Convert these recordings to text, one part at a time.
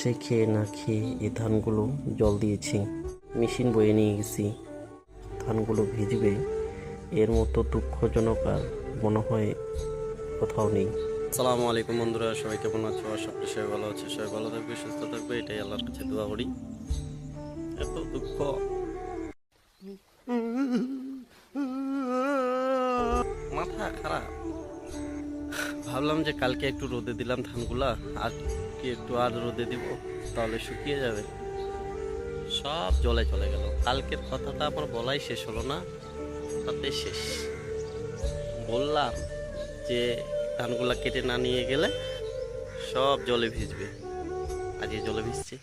সে খেয়ে না খেয়ে এই ধানগুলো জল দিয়েছি, মেশিন বয়ে নিয়ে গেছি। ধানগুলো ভিজবে, এর মতো দুঃখজনক আর মনে হয় কোথাও নেই। আসসালামু আলাইকুম বন্ধুরা, সবাই কেমন আছো? আশা সবাই ভালো আছে, সবাই ভালো থাকবে, সুস্থ থাকবে, এটাই আল্লাহর কাছে দোয়া করি। এত দুঃখ। মাথা খারাপ। ভাবলাম যে কালকে একটু রোদে দিলাম ধানগুলা, আর কি একটু আর রোদে দিব, তাহলে শুকিয়ে যাবে। সব জলে চলে গেল। কালকের কথাটা আমার বলাই শেষ হলো না, তাতে শেষ। বললাম যে ধানগুলা কেটে না নিয়ে গেলে সব জলে ভিজবে। আজকে জলে ভিজছে।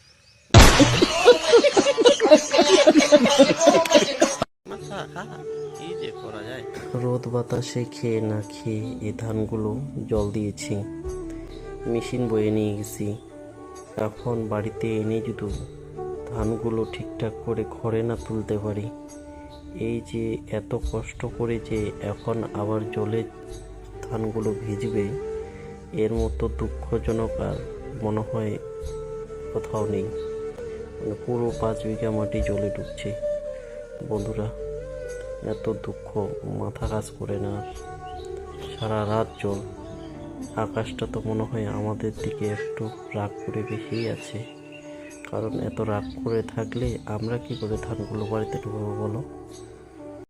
রোদ বাতাসে খেয়ে না খেয়ে এই ধানগুলো জল দিয়েছি। মেশিন বয়ে নিয়ে গেছি। এখন বাড়িতে এনে যদি ধানগুলো ঠিকঠাক করে ঘরে না তুলতে পারি, এই যে এত কষ্ট করে যে এখন আবার জলে ধানগুলো ভিজবে, এর মতো দুঃখজনক আর মনে হয় কোথাও নেই। মানে পুরো পাঁচ বিঘা মাটি জলে ডুবছে। বন্ধুরা, এত দুঃখ মাথা কাজ করে না। সারা রাত জল আকাশটা তো মনে হয় আমাদের দিকে একটু রাগ করে বেশিই আছে। কারণ এত রাগ করে থাকলে আমরা কি করে ধানগুলো বাড়িতে ঢুকবো বলো?